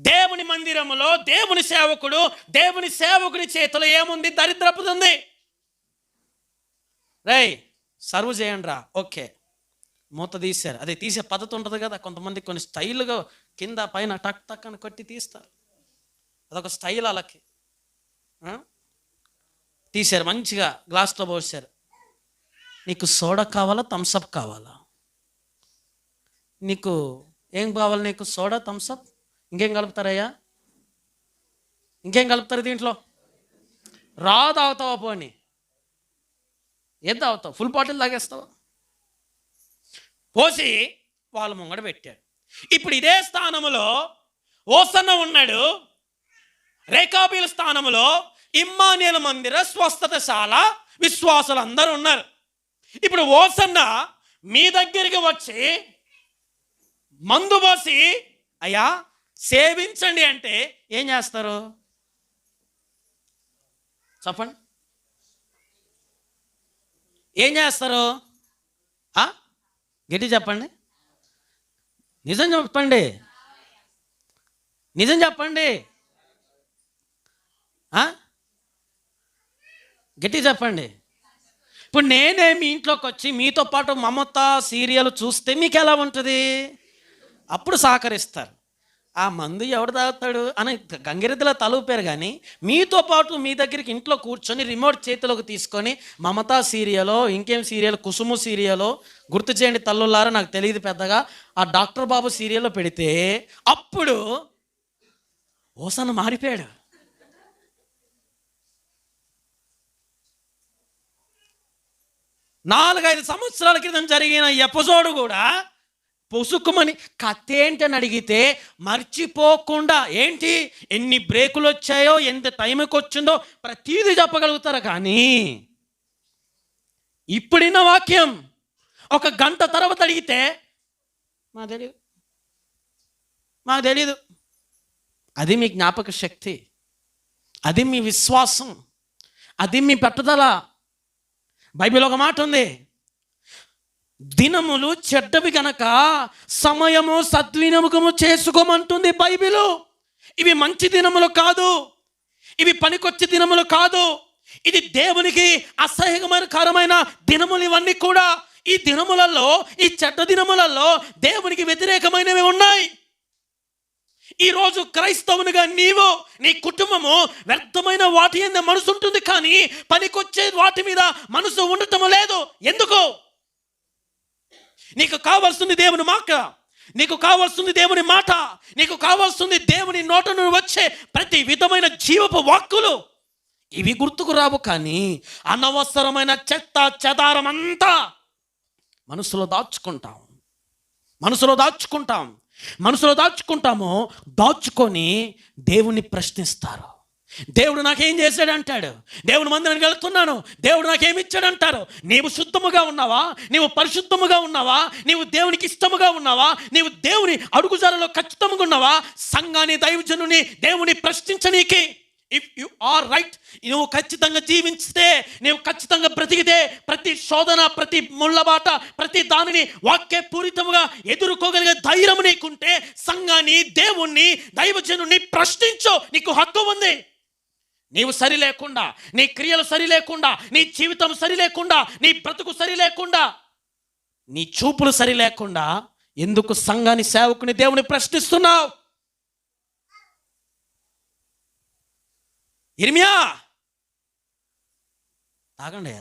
దేవుని మందిరములో దేవుని సేవకుడు దేవుని సేవకుడి చేతిలో ఏముంది? దరిద్రపుతుంది. రేయ్ సర్వ్ చేయండి రా ఓకే. మూత తీశారు. అదే తీసే పద్ధతి ఉంటుంది కదా. కొంతమంది కొన్ని స్టైల్గా కింద పైన టక్ టక్ అని కొట్టి తీస్తారు. అదొక స్టైల్ వాళ్ళకి. తీశారు మంచిగా గ్లాస్లో పోసారు నీకు సోడా కావాలా థమ్సప్ కావాలా? నీకు ఏం కావాలి నీకు? సోడా థమ్సప్ ఇంకేం కలుపుతారయ్యా? ఇంకేం కలుపుతారు దీంట్లో? రా తాగుతావా పోని? ఏం తాగుతావు? ఫుల్ బాటిల్ తాగేస్తావా? పోసి వాళ్ళ ముంగడ పెట్టాడు. ఇప్పుడు ఇదే స్థానములో ఓసన్న ఉన్నాడు. రేఖాబీల స్థానములో ఇమ్మానియల మందిర స్వస్థతశాల విశ్వాసులు అందరూ ఉన్నారు. ఇప్పుడు ఓసన్న మీ దగ్గరికి వచ్చి మందు పోసి అయ్యా సేవించండి అంటే ఏం చేస్తారు? చెప్పండి. ఏం చేస్తారు? గట్టి చెప్పండి. నిజం చెప్పండి. నిజం చెప్పండి. గట్టి చెప్పండి. ఇప్పుడు నేనే మీ ఇంట్లోకి వచ్చి మీతో పాటు మమత సీరియల్ చూస్తే మీకు ఎలా ఉంటుంది? అప్పుడు సహకరిస్తారు. ఆ మందు ఎవడు తాగుతాడు? అని గంగిరెద్దులా తలూపారు కానీ మీతో పాటు మీ దగ్గరికి ఇంట్లో కూర్చొని రిమోట్ చేతిలోకి తీసుకొని మమతా సీరియలో ఇంకేం సీరియల్ కుసుము సీరియలో గుర్తు చేయండి తల్లులారా నాకు తెలియదు పెద్దగా ఆ డాక్టర్ బాబు సీరియల్లో పెడితే అప్పుడు ఓసన్న మారిపోయాడు. నాలుగైదు సంవత్సరాల క్రితం జరిగిన ఎపిసోడ్ కూడా పొసుకుమని కథ ఏంటని అడిగితే మర్చిపోకుండా ఏంటి? ఎన్ని బ్రేకులు వచ్చాయో ఎంత టైంకి వచ్చిందో ప్రతీది చెప్పగలుగుతారు కానీ? ఇప్పుడున్న వాక్యం ఒక గంట తర్వాత అడిగితే మాకు తెలియదు మాకు తెలీదు. అది మీ జ్ఞాపక శక్తి. అది మీ విశ్వాసం. అది మీ పట్టుదల. బైబిల్ ఒక మాట ఉంది. దినములు చెడ్డవి గనక సమయము సద్వినియోగము చేసుకోమంటుంది బైబిలు. ఇవి మంచి దినములు కాదు. ఇవి పనికొచ్చే దినములు కాదు. ఇది దేవునికి అసహ్యమైన కరమైన దినములు ఇవన్నీ కూడా. ఈ దినములలో ఈ చెడ్డ దినములలో దేవునికి వ్యతిరేకమైనవి ఉన్నాయి. ఈరోజు క్రైస్తవునిగా నీవు నీ కుటుంబము వ్యర్థమైన వాటి మీద మనసు ఉంటుంది కానీ పనికొచ్చే వాటి మీద మనసు ఉండటం లేదు. ఎందుకు? నీకు కావాల్సింది దేవుని మాక నీకు కావాల్సింది దేవుని మాట. నీకు కావాల్సింది దేవుని నోట నుండి వచ్చే ప్రతి విధమైన జీవపు వాక్కులు. ఇవి గుర్తుకు రావు కానీ అనవసరమైన చెత్త చెదారం అంతా మనసులో దాచుకుంటాం. మనసులో దాచుకుంటాం. మనసులో దాచుకుంటామో దాచుకొని దేవుణ్ణి ప్రశ్నిస్తారు. దేవుడు నాకేం చేశాడు అంటాడు దేవుని మందిరానికి వెళ్తున్నాను. దేవుడు నాకేమి ఇచ్చాడు అంటారు నీవు శుద్ధముగా ఉన్నావా? నీవు పరిశుద్ధముగా ఉన్నావా? నీవు దేవునికి ఇష్టముగా ఉన్నావా? నీవు దేవుని అడుగుజాలలో ఖచ్చితంగా ఉన్నావా? సంఘాన్ని దైవజనుని దేవుని ప్రశ్నించనీకి. ఇఫ్ యు ఆర్ రైట్ నువ్వు ఖచ్చితంగా జీవించితే నువ్వు ఖచ్చితంగా బ్రతికితే ప్రతి శోధన ప్రతి ముళ్ళబాట ప్రతి దానిని వాక్య పూరితముగా ఎదుర్కోగలిగే ధైర్యం నీకుంటే సంఘాన్ని దేవుణ్ణి దైవజనుని ప్రశ్నించు. నీకు హక్కు ఉంది. నీవు సరి లేకుండా నీ క్రియలు సరి లేకుండా నీ జీవితం సరి లేకుండా నీ బ్రతుకు సరి లేకుండా నీ చూపులు సరి లేకుండా ఎందుకు సంఘాన్ని సేవకుని దేవుని ప్రశ్నిస్తున్నావు? ఇర్మియా! తాగండి